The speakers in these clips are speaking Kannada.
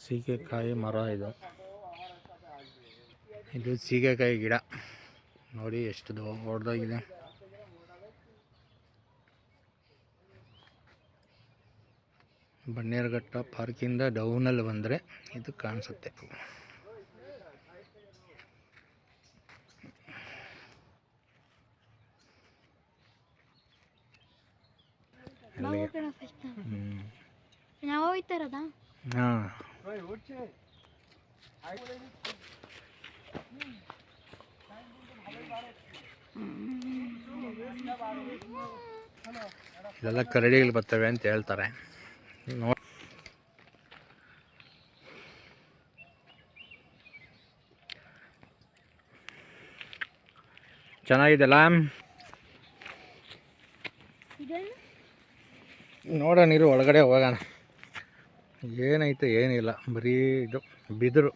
ಸೀಗೆಕಾಯಿ ಮರ ಇದು. ಇದು ಸೀಗೆಕಾಯಿ ಗಿಡ. ನೋಡಿ ಎಷ್ಟು ದೊಡ್ಡದಾಗಿದೆ. ಬನ್ನೇರುಘಟ್ಟ ಪಾರ್ಕಿಂದ ಡೌನಲ್ಲಿ ಬಂದರೆ ಇದು ಕಾಣಿಸುತ್ತೆ. ನಾವು ಹೋಯ್ತಾರದ? ಹಾಂ. ಇಲ್ಲೆಲ್ಲ ಕರಡಿಗಳು ಬರ್ತವೆ ಅಂತ ಹೇಳ್ತಾರೆ. ನೋ ಚೆನ್ನಾಗಿದೆಲ್ಲ ನೋಡೋಣ ನೀರು ಒಳಗಡೆ ಹೋಗೋಣ. ಏನೈತೆ ಏನಿಲ್ಲ, ಬರೀ ಇದು ಬಿದಿರು.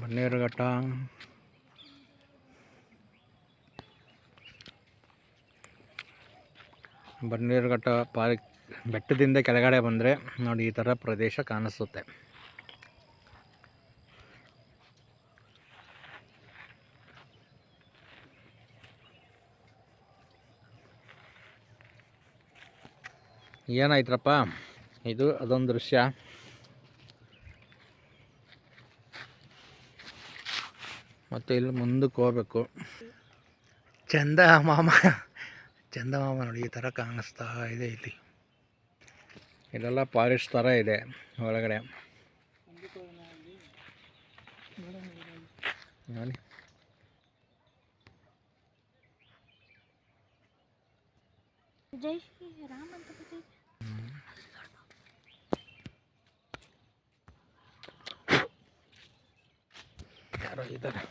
ಬನ್ನೇರುಘಟ್ಟ ಬನ್ನೇರುಘಟ್ಟ ಪಾರ್ಕ್ ಬೆಟ್ಟದಿಂದ ಕೆಳಗಡೆ ಬಂದರೆ ನೋಡಿ ಈ ಥರ ಪ್ರದೇಶ ಕಾಣಿಸುತ್ತೆ. ಏನಾಯ್ತ್ರಪ್ಪ? ಇದು ಅದೊಂದು ದೃಶ್ಯ. ಮತ್ತು ಇಲ್ಲಿ ಮುಂದಕ್ಕೆ ಹೋಗ್ಬೇಕು. ಚಂದ ಮಾಮ. ಚಂದ ಮಾಮ ನೋಡಿ ಈ ಥರ ಕಾಣಿಸ್ತಾ ಇದೆ ಇಲ್ಲಿ. ಇಲ್ಲೆಲ್ಲ ಫಾರೆಸ್ಟ್ ಥರ ಇದೆ ಒಳಗಡೆ. ನೋಡಿ. ಜೈ ಶ್ರೀ ರಾಮ್ ಅಂತ धरा हे धरा.